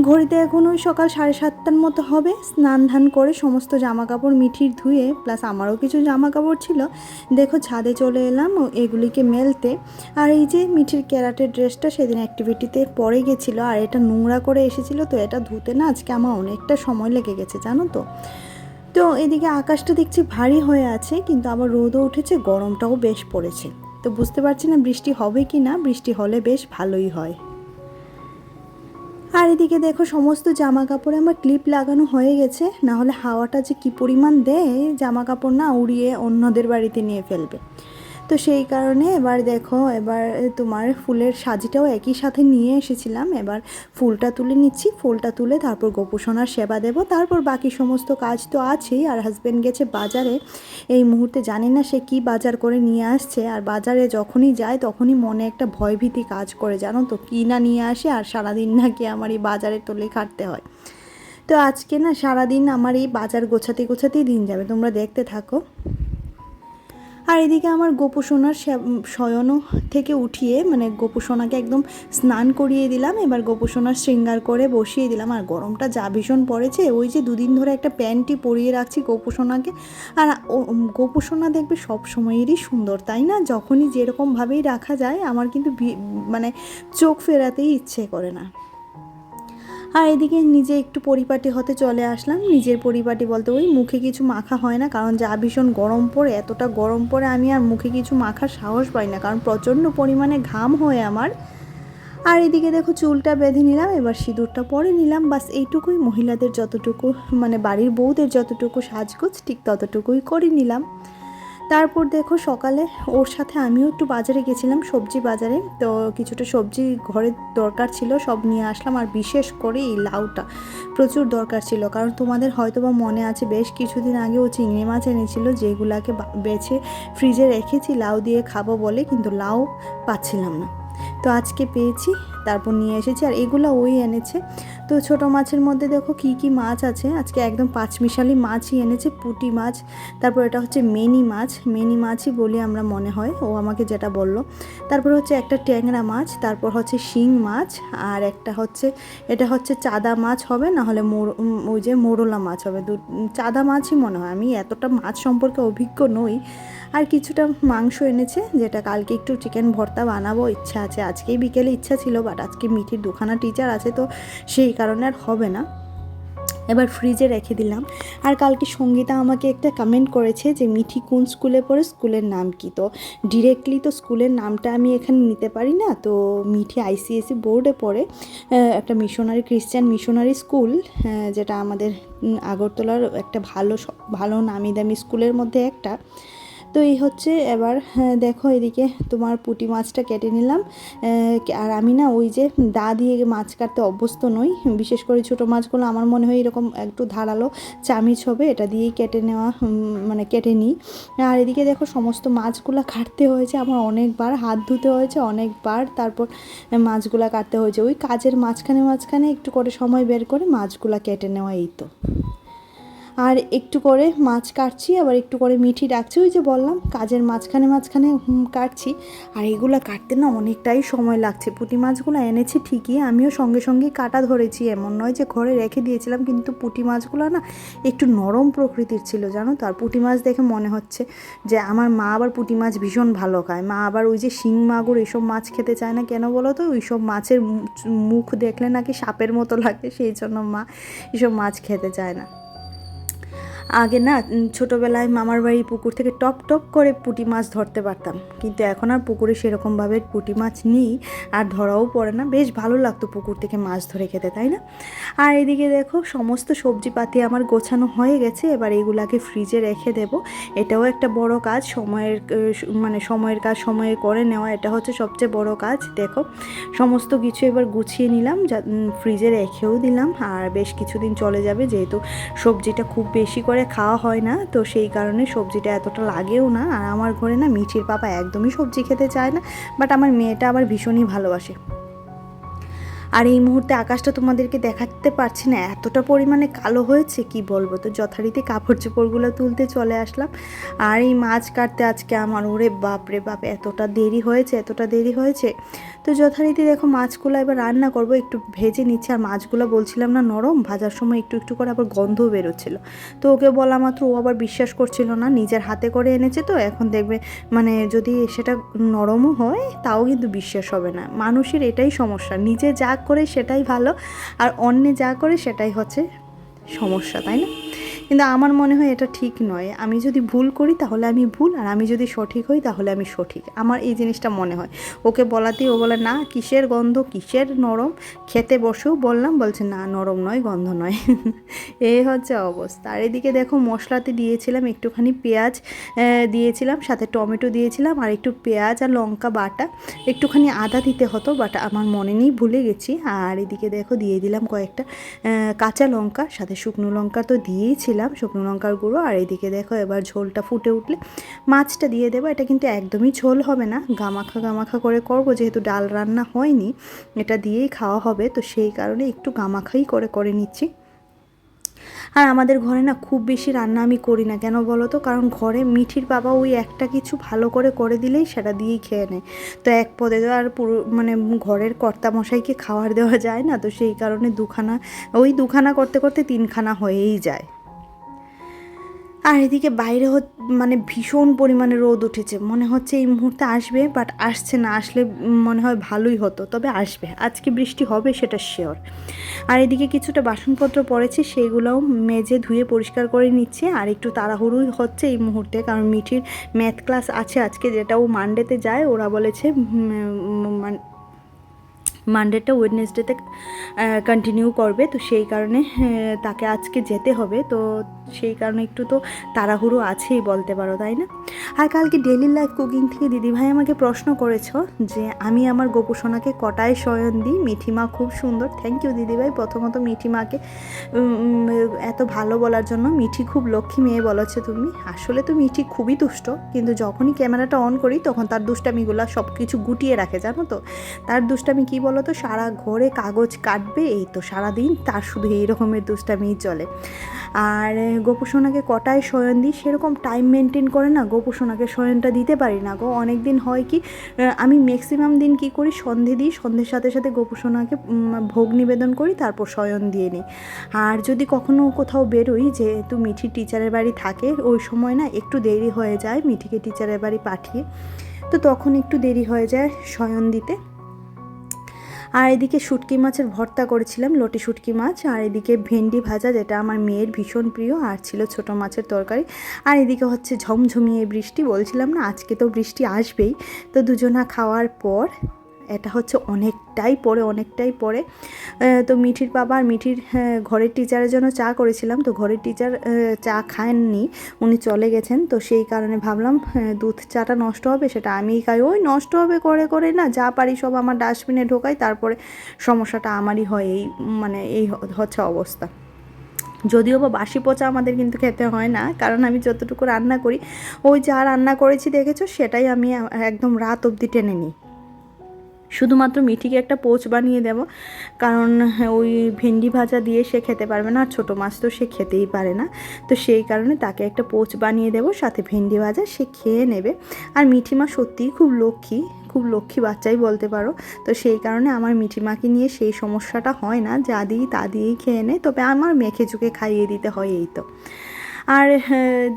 ঘড়িতে এখন ওই সকাল সাড়ে সাতটার মতো হবে। স্নান ধান করে সমস্ত জামা কাপড় মিঠির ধুয়ে প্লাস আমারও কিছু জামা কাপড় ছিল, দেখো ছাদে চলে এলাম এগুলিকে মেলতে। আর এই যে মিঠির ক্যারাটের ড্রেসটা সেদিন অ্যাক্টিভিটিতে পরে গেছিল, আর এটা নোংরা করে এসেছিল, তো এটা ধুতে না আজকে আমার অনেকটা সময় লেগে গেছে, জানো তো। তো এদিকে আকাশটা দেখছি ভারী হয়ে আছে, কিন্তু আবার রোদও উঠেছে, গরমটাও বেশ পড়েছে। তো বুঝতে পারছি না বৃষ্টি হবে কি না বৃষ্টি হলে বেশ ভালোই হয়। আর এদিকে দেখো, সমস্ত জামা কাপড়ে আমার ক্লিপ লাগানো হয়ে গেছে। না হলে হাওয়াটা যে কি পরিমাণ দেয় জামা কাপড় না উড়িয়ে অন্যদের বাড়িতে নিয়ে ফেলবে। তো সেই কারণে এবার দেখো, এবার তোমার ফুলের সাজিটাও একই সাথে নিয়ে এসেছিলাম। এবার ফুলটা তুলে নিচ্ছি, ফুলটা তুলে তারপর গোপোষণার সেবা দেব। তারপর বাকি সমস্ত কাজ তো আছেই, আর হাজব্যান্ড গেছে বাজারে। এই মুহূর্তে জানি না সে কি বাজার করে নিয়ে আসছে, আর বাজারে যখনই যায় তখনই মনে একটা ভয়ভীতি কাজ করে, জানো তো? কী না নিয়ে আসে, আর সারাদিন নাকি আমার এই বাজারে তোলে খাটতে হয়। তো আজকে না সারাদিন আমার এই বাজার গোছাতে গোছাতেই দিন যাবে, তোমরা দেখতে থাকো। আর এদিকে আমার গোপোষণার শয়নও থেকে উঠিয়ে মানে গোপোষণাকে একদম স্নান করিয়ে দিলাম। এবার গোপোষণার শৃঙ্গার করে বসিয়ে দিলাম। আর গরমটা যা ভীষণ পড়েছে, ওই যে দুদিন ধরে একটা প্যান্টটি পরিয়ে রাখছি গোপোষণাকে আর গোপোষণা দেখবে সব সময়েরই সুন্দর, তাই না? যখনই যেরকমভাবেই রাখা যায়, আমার কিন্তু মানে চোখ ফেরাতেই ইচ্ছে করে না। আর এদিকে নিজে একটু পরিপাটি হতে চলে আসলাম। নিজের পরিপাটি বলতে ওই মুখে কিছু মাখা হয় না, কারণ যা ভীষণ গরম পড়ে, এতটা গরম পড়ে আমি আর মুখে কিছু মাখার সাহস পাই না, কারণ প্রচণ্ড পরিমাণে ঘাম হয় আমার। আর এদিকে দেখো চুলটা বেঁধে নিলাম, এবার সিঁদুরটা পরে নিলাম, বাস এইটুকুই। মহিলাদের যতটুকু মানে বাড়ির বউদের যতটুকু সাজগোজ, ঠিক ততটুকুই করে নিলাম। তারপর দেখো সকালে ওর সাথে আমিও একটু বাজারে গেছিলাম, সবজি বাজারে। তো কিছুটা সবজি ঘরে দরকার ছিল, সব নিয়ে আসলাম। আর বিশেষ করে এই লাউটা প্রচুর দরকার ছিল, কারণ তোমাদের হয়তো বা মনে আছে, বেশ কিছুদিন আগে ও চিংড়ি মাছ এনেছিল, যেগুলাকে বেছে ফ্রিজে রেখেছি, লাউ দিয়ে খাব বলে, কিন্তু লাউ পাচ্ছিলাম না। তো আজকে পেয়েছি, তারপর নিয়ে এসেছি, আর এগুলো ওই এনেছে। তো ছোট মাছের মধ্যে দেখো কি কি মাছ আছে। আজকে একদম পাঁচমিশালি মাছই এনেছে, পুটি মাছ, তারপর এটা হচ্ছে মেনি মাছ। মেনি মাছই বলি আমরা মনে হয়, ও আমাকে যেটা বলল। তারপর হচ্ছে একটা ট্যাংরা মাছ, তারপর হচ্ছে শিং মাছ, আর একটা হচ্ছে, এটা হচ্ছে চাদা মাছ হবে না হলে ওই যে মোরলা মাছ হবে। দু, চাদা মাছই মনে হয়। আমি এতটা মাছ সম্পর্কে অভিজ্ঞ নই। আর কিছুটা মাংস এনেছে, যেটা কালকে একটু চিকেন ভর্তা বানাবো, ইচ্ছা আছে। আজকেই বিকেলে ইচ্ছা ছিল বাট আজকে মিঠির দুখানা টিচার আছে, তো সেই কারণে আর হবে না। এবার ফ্রিজে রেখে দিলাম। আর কালকে সঙ্গীতা আমাকে একটা কমেন্ট করেছে যে, মিঠি কোন স্কুলে পড়ে? স্কুলের নাম কি? তো ডিরেক্টলি তো স্কুলের নামটা আমি এখানে নিতে পারি না, তো মিঠি আইসিএসসি বোর্ডে পড়ে। একটা মিশনারি খ্রিস্টান মিশনারি স্কুল যেটা আমাদের আগরতলার একটা ভালো ভালো নামি দামি স্কুলের মধ্যে একটা। তো এই হচ্ছে এবার হ্যাঁ, দেখো এদিকে তোমার পুঁটি মাছটা কেটে নিলাম। আর আমি না ওই যে দা দিয়ে মাছ কাটতে অভ্যস্ত নই। বিশেষ করে ছোটো মাছগুলো আমার মনে হয় এরকম একটু ধারালো চামিচ হবে এটা দিয়েই কেটে নেওয়া মানে কেটে নিই। আর এদিকে দেখো সমস্ত মাছগুলো কাটতে হয়েছে আমার অনেকবার হাত ধুতে হয়েছে অনেকবার তারপর মাছগুলো কাটতে হয়েছে। ওই কাজের মাঝখানে মাঝখানে একটু করে সময় বের করে মাছগুলো কেটে নেওয়া এই তো। আর একটু করে মাছ কাটছি, আবার একটু করে মিঠি ডাকছি, ওই যে বললাম, কাজের মাঝখানে মাঝখানে কাটছি। আর এগুলো কাটতে না অনেকটাই সময় লাগছে। পুঁটি মাছগুলো এনেছি ঠিকই, আমিও সঙ্গে সঙ্গে কাটা ধরেছি। এমন নয় যে ঘরে রেখে দিয়েছিলাম, কিন্তু পুঁটি মাছগুলো না একটু নরম প্রকৃতির ছিল, জানো তো? আর পুঁটি মাছ দেখে মনে হচ্ছে যে আমার মা আবার পুঁটি মাছ ভীষণ ভালো খায়। মা আবার ওই যে শিং মাগুর এসব মাছ খেতে চায় না কেন বলো তো? ওই সব মাছের মুখ দেখলে নাকি সাপের মতো লাগে, সেই জন্য মা এসব মাছ খেতে চায় না। আগে না ছোটোবেলায় মামার বাড়ি পুকুর থেকে টপ টপ করে পুঁটি মাছ ধরতে পারতাম। কিন্তু এখন আর পুকুরে সেরকমভাবে পুঁটি মাছ নেই, আর ধরাও পড়ে না। বেশ ভালো লাগতো পুকুর থেকে মাছ ধরে খেতে, তাই না? আর এদিকে দেখো, সমস্ত সবজিপাতি আমার গোছানো হয়ে গেছে। এবার এগুলাকে ফ্রিজে রেখে দেব। এটাও একটা বড় কাজ, সময়ের মানে সময়ের কাজ, সময়ে করে নেওয়া। এটা হচ্ছে সবচেয়ে বড় কাজ, দেখো। সমস্ত কিছু এবার গুছিয়ে নিলাম ফ্রিজে রেখেও দিলাম। আর বেশ কিছুদিন চলে যাবে, যেহেতু সবজিটা খুব বেশি করে করে খাওয়া হয় না, তো সেই কারণে সবজিটা এতটা লাগেও না। আর আমার ঘরে না মিঠির পাপা একদমই সবজি খেতে চায় না বাট আমার মেয়েটা আবার ভীষণই ভালোবাসে। আর এই মুহূর্তে আকাশটা তোমাদেরকে দেখাতে পারছি না, এতটা পরিমাণে কালো হয়েছে, কি বলব? তো যথারীতি কাপড় চোপড়গুলো তুলতে চলে আসলাম। আর এই মাছ কাটতে আজকে আমার, ওরে বাপ রে বাপ, এতটা দেরি হয়েছে, এতটা দেরি হয়েছে। তো যথারীতি দেখো মাছগুলো এবার রান্না করব। একটু ভেজে নিচ্ছে। আর মাছগুলো বলছিলাম না নরম, ভাজার সময় একটু একটু করে আবার গন্ধও বেরোচ্ছিল। তো ওকে বলা মাত্র ও আবার বিশ্বাস করছিল না, নিজের হাতে করে এনেছে তো, এখন দেখবে মানে যদি সেটা নরমও হয়, তাও কিন্তু বিশ্বাস হবে না। মানুষের এটাই সমস্যা, নিজে যা করে সেটাই ভালো, আর অন্যে যা করে সেটাই হচ্ছে সমস্যা, তাই না? কিন্তু আমার মনে হয় এটা ঠিক নয়। আমি যদি ভুল করি তাহলে আমি ভুল, আর আমি যদি সঠিক হই তাহলে আমি সঠিক। আমার এই জিনিসটা মনে হয়। ওকে বলাতেই ও বলে, না, কিসের গন্ধ? কিসের নরম? খেতে বসেও বললাম, বলছে, না, নরম নয়, গন্ধ নয়। এই হচ্ছে অবস্থা। আর এদিকে দেখো, মশলাতে দিয়েছিলাম একটুখানি পেঁয়াজ দিয়েছিলাম, সাথে টমেটো দিয়েছিলাম, আর একটু পেঁয়াজ আর লঙ্কা বাটা। একটুখানি আদা দিতে হতো, বাট আমার মনে নেই, ভুলে গেছি। আর এদিকে দেখো, দিয়ে দিলাম কয়েকটা কাঁচা লঙ্কা, সাথে শুকনো লঙ্কা তো দিয়েছিলাম শুকনো লঙ্কার গুঁড়ো। আর এদিকে দেখো এবার ঝোলটা ফুটে উঠলে মাছটা দিয়ে দেবো। এটা কিন্তু একদমই ঝোল হবে না। গামাখা গামাখা করে করব, যেহেতু ডাল রান্না হয়নি, এটা দিয়েই খাওয়া হবে। তো সেই কারণে একটু গামাখাই করে করে নিচ্ছি। আর আমাদের ঘরে না খুব বেশি রান্না আমি করি না। কেন বলো তো? কারণ ঘরে মিঠির বাবা ওই একটা কিছু ভালো করে করে দিলেই সেটা দিয়েই খেয়ে নেয়। তো এক পদে তো আর পুরো মানে ঘরের কর্তা মশাইকে খাবার দেওয়া যায় না। তো সেই কারণে দুখানা, ওই দুখানা করতে করতে তিনখানা হয়েই যায়। আর এদিকে বাইরে মানে ভীষণ পরিমাণে রোদ উঠেছে। মনে হচ্ছে এই মুহূর্তে আসবে বাট আসছে না। আসলে মনে হয় ভালোই হতো, তবে আসবে। আজকে বৃষ্টি হবে, সেটা শিওর আর এদিকে কিছুটা বাসনপত্র পড়েছে সেইগুলোও মেজে ধুয়ে পরিষ্কার করে নিচ্ছে। আর একটু তাড়াহুড়োই হচ্ছে এই মুহূর্তে, কারণ মিঠির ম্যাথ ক্লাস আছে আজকে, যেটা ও মানডেতে যায়। ওরা বলেছে মান- মানডেটা ওয়েডনেসডেতে কন্টিনিউ করবে। তো সেই কারণে তাকে আজকে যেতে হবে। তো সেই কারণে একটু তো তাড়াহুড়ো আছেই বলতে পারো, তাই না? আর কালকে ডেলি লাইফ কুকিং থেকে দিদিভাই আমাকে প্রশ্ন করেছ যে, আমি আমার গোপুসোনাকে কটায় শয়ন দিই? মিঠিমা খুব সুন্দর। থ্যাংক ইউ দিদিভাই। প্রথমত মিঠিমাকে এত ভালো বলার জন্য মিঠি খুব লক্ষ্মী মেয়ে বলেছ তুমি। আসলে তো মিঠি খুবই দুষ্ট, কিন্তু যখনই ক্যামেরাটা অন করি, তখন তার দুষ্টামিগুলো সব কিছু গুটিয়ে রাখে, জানো তো? তার দুষ্টামি কী বলো? তো সারা ঘরে কাগজ কাটবে, এই তো সারাদিন, তার শুধু এই রকমের দুষ্টামিই চলে। আর গোপুসোনাকে কটায় শয়ন দিই? সেরকম টাইম মেনটেন করে না, গোপুসোনাকে শয়নটা দিতে পারি না গো। অনেক দিন হয় কি আমি ম্যাক্সিমাম দিন কি করি? সন্ধে দিই, সন্ধ্যের সাথে সাথে গোপুসোনাকে ভোগ নিবেদন করি, তারপর শয়ন দিয়ে নিই। আর যদি কখনো কোথাও বেরোই যেহেতু মিঠি টিচারের বাড়ি থাকে, ওই সময় না একটু দেরি হয়ে যায় মিঠিকে টিচারের বাড়ি পাঠিয়ে। তো তখন একটু দেরি হয়ে যায় শয়ন দিতে। আর এদিকে শুটকি মাছের ভর্তা করেছিলাম, লটি শুটকি মাছ, আর এদিকে ভেন্ডি ভাজা যেটা আমার মেয়ের ভীষণ প্রিয়, আর ছিল ছোট মাছের তরকারি। আর এদিকে হচ্ছে ঝমঝমিয়ে বৃষ্টি, বলছিলাম না আজকে তো বৃষ্টি আসবেই। তো দুজনা খাওয়ার পর এটা হচ্ছে অনেকটাই পরে অনেকটাই পরে। তো মিঠির বাবা আর মিঠির হ্যাঁ, ঘরের টিচারের জন্য চা করেছিলাম। তো ঘরের টিচার চা খাননি উনি চলে গেছেন। তো সেই কারণে ভাবলাম হ্যাঁ, দুধ চাটা নষ্ট হবে সেটা আমিই খাই। ওই নষ্ট হবে করে করে না যা পারি সব আমার ডাস্টবিনে ঢোকাই তারপরে সমস্যাটা আমারই হয়। এই মানে এই হচ্ছে অবস্থা। যদিও বা বাসি পচা আমাদের কিন্তু খেতে হয় না কারণ আমি যতটুকু রান্না করি ওই যা রান্না করেছি দেখেছ সেটাই আমি একদম রাত অবধি টেনে নিই। শুধুমাত্র মিঠিকে একটা পোচ বানিয়ে দেব, কারণ ওই ভেন্ডি ভাজা দিয়ে সে খেতে পারবে না, আর ছোটো মাছ তো সে খেতেই পারে না। তো সেই কারণে তাকে একটা পোচ বানিয়ে দেব, সাথে ভেন্ডি ভাজা সে খেয়ে নেবে। আর মিঠিমা সত্যিই খুব লক্ষ্মী খুব লক্ষ্মী বাচ্চাই বলতে পারো। তো সেই কারণে আমার মিঠিমাকে নিয়ে সেই সমস্যাটা হয় না, যা দিই তা দিয়েই খেয়ে নেয়, তবে আমার মেখে চুকে খাইয়ে দিতে হয় এই তো। আর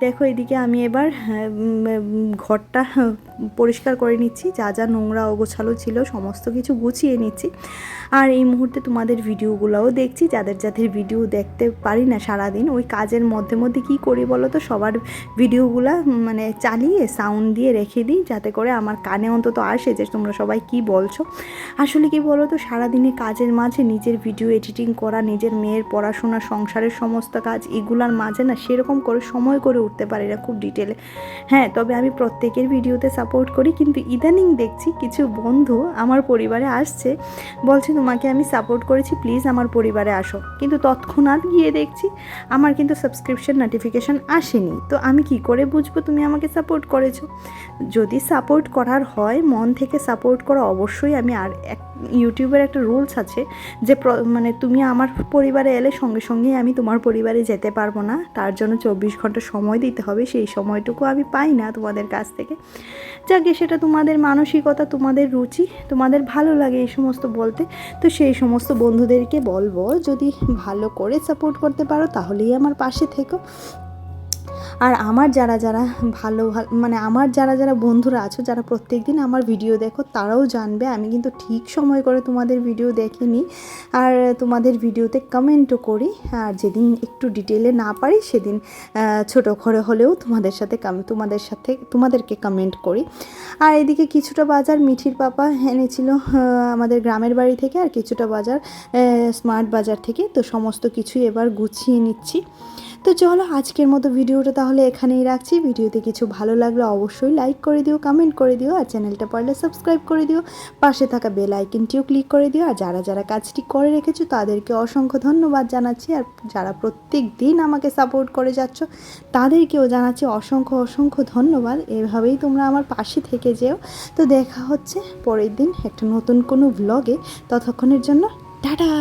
দেখো এদিকে আমি এবার ঘরটা পরিষ্কার করে নিচ্ছি। যা যা নোংরা অগোছালো ছিল, সমস্ত কিছু গুছিয়ে নিচ্ছি। আর এই মুহূর্তে তোমাদের ভিডিওগুলোও দেখছি। যাদের যাদের ভিডিও দেখতে পারি না সারাদিন, ওই কাজের মধ্যে মধ্যে কী করি বলো তো? সবার ভিডিওগুলো মানে চালিয়ে সাউন্ড দিয়ে রেখে দিই, যাতে করে আমার কানে অন্তত আসে যে তোমরা সবাই কি বলছো। আসলে কি বলো তো? সারাদিনে কাজের মাঝে নিজের ভিডিও এডিটিং করা, নিজের মেয়ের পড়াশোনা, সংসারের সমস্ত কাজ, এগুলার মাঝে না সেরকম করে সময় করে উঠতে পারি না খুব ডিটেলে হ্যাঁ তবে আমি প্রত্যেকের ভিডিওতে সাপোর্ট করি, কিন্তু ইদানিং দেখছি কিছু বন্ধু আমার পরিবারে আসছে, বলছে তোমাকে আমি সাপোর্ট করেছি প্লিজ আমার পরিবারে আসো। কিন্তু তৎক্ষণাৎ গিয়ে দেখছি আমার কিন্তু সাবস্ক্রিপশন নোটিফিকেশান আসেনি। তো আমি কি করে বুঝব তুমি আমাকে সাপোর্ট করেছ? যদি সাপোর্ট করার হয়, মন থেকে সাপোর্ট করা অবশ্যই আমি আর এক ইউটিউবের একটা রুলস আছে যে মানে তুমি আমার পরিবারে এলে সঙ্গে সঙ্গেই আমি তোমার পরিবারে যেতে পারব না। তার জন্য চব্বিশ ঘণ্টা সময় দিতে হবে। সেই সময়টুকু আমি পাই না তোমাদের কাছ থেকে। যাকে সেটা তোমাদের মানসিকতা, তোমাদের রুচি, তোমাদের ভালো লাগে এই সমস্ত বলতে, তো সেই সমস্ত বন্ধুদেরকে বলব, যদি ভালো করে সাপোর্ট করতে পারো, তাহলেই আমার পাশে থেকো। আর আমার যারা যারা ভালো ভালো মানে আমার যারা যারা বন্ধুরা আছো, যারা প্রত্যেক দিন আমার ভিডিও দেখো, তারাও জানবে, আমি কিন্তু ঠিক সময় করে তোমাদের ভিডিও দেখিনি। আর তোমাদের ভিডিওতে কমেন্টও করি, আর যেদিন একটু ডিটেলে না পারি, সেদিন ছোট করে হলেও তোমাদের সাথে তোমাদের সাথে, তোমাদেরকে কমেন্ট করি। আর এদিকে কিছুটা বাজার মিঠির পাপা এনেছিল আমাদের গ্রামের বাড়ি থেকে, আর কিছুটা বাজার স্মার্ট বাজার থেকে, তো সমস্ত কিছুই এবার গুছিয়ে নিচ্ছি। তো চলো আজকের মতো ভিডিওটা তাহলে এখানেই রাখছি। ভিডিওতে কিছু ভালো লাগলে অবশ্যই লাইক করে দিও কমেন্ট করে দিও, আর চ্যানেলটা পারলে সাবস্ক্রাইব করে দিও। পাশে থাকা বেল আইকনটিও ক্লিক করে দিও। আর যারা যারা কাজটি করে রেখেছো, তাদেরকে অসংখ্য ধন্যবাদ জানাচ্ছি। আর যারা প্রত্যেক দিন আমাকে সাপোর্ট করে যাচ্ছ, তাদেরকেও জানাচ্ছি অসংখ্য অসংখ্য ধন্যবাদ। এভাবেই তোমরা আমার পাশে থেকে যেও। তো দেখা হচ্ছে পরের দিন একটা নতুন কোনো ভ্লগে ততক্ষণের জন্য টাটা!